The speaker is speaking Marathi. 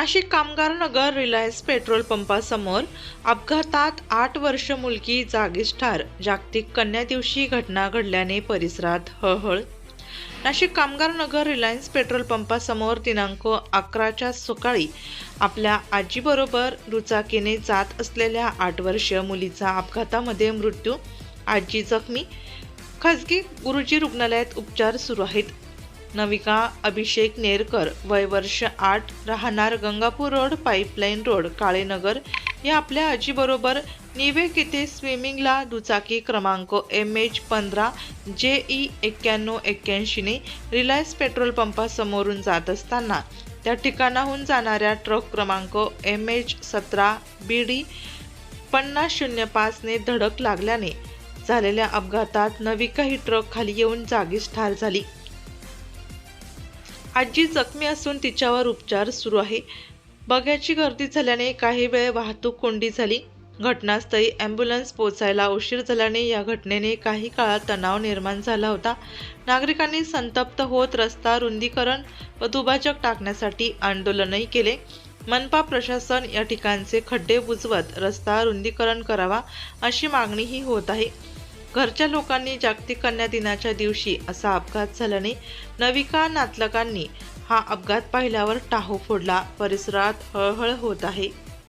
नाशिक कामगार नगर रिलायन्स पेट्रोल पंपासमोर अपघातात आठ वर्ष मुलगी जागीच ठार जागतिक कन्या दिवशी घटना घडल्याने परिसरात हळहळ. नाशिक कामगार नगर रिलायन्स पेट्रोल पंपासमोर दिनांक अकराच्या सकाळी आपल्या आजीबरोबर दुचाकीने जात असलेल्या आठ वर्षीय मुलीचा अपघातामध्ये मृत्यू. आजी जखमी. खाजगी गुरुजी रुग्णालयात उपचार सुरू आहेत. नविका अभिषेक नेरकर वय वर्ष आठ राहणार Gangapur road pipeline road Kalenagar. या आपल्या आजीबरोबर निवेक येथे स्विमिंगला दुचाकी क्रमांक एम एच पंधरा जे ई एक्क्याण्णव एक्क्याऐंशीने रिलायन्स पेट्रोल पंपासमोरून जात असताना त्या ठिकाणाहून जाणाऱ्या ट्रक क्रमांक एम एच सतरा बी डी पन्नास शून्य पाचने धडक लागल्याने झालेल्या अपघातात नविका ही ट्रक खाली येऊन जागीच ठार झाली. आजी जखमी असून तिच्यावर उपचार सुरू आहे. बघ्याची गर्दी झाल्याने काही वेळ वाहतूक कोंडी झाली. घटनास्थळी ॲम्ब्युलन्स पोचायला उशीर झाल्याने या घटनेने काही काळात तणाव निर्माण झाला होता. नागरिकांनी संतप्त होत रस्ता रुंदीकरण व दुभाजक टाकण्यासाठी आंदोलनही केले. मनपा प्रशासन या ठिकाणचे खड्डे बुजवत रस्ता रुंदीकरण करावा अशी मागणीही होत आहे. घरच्या लोकांनी जागतिक कन्या दिनाच्या दिवशी असा अपघात झाल्याने नविका नातलकांनी हा अपघात पाहिल्यावर टाहो फोडला. परिसरात हळहळ होत आहे.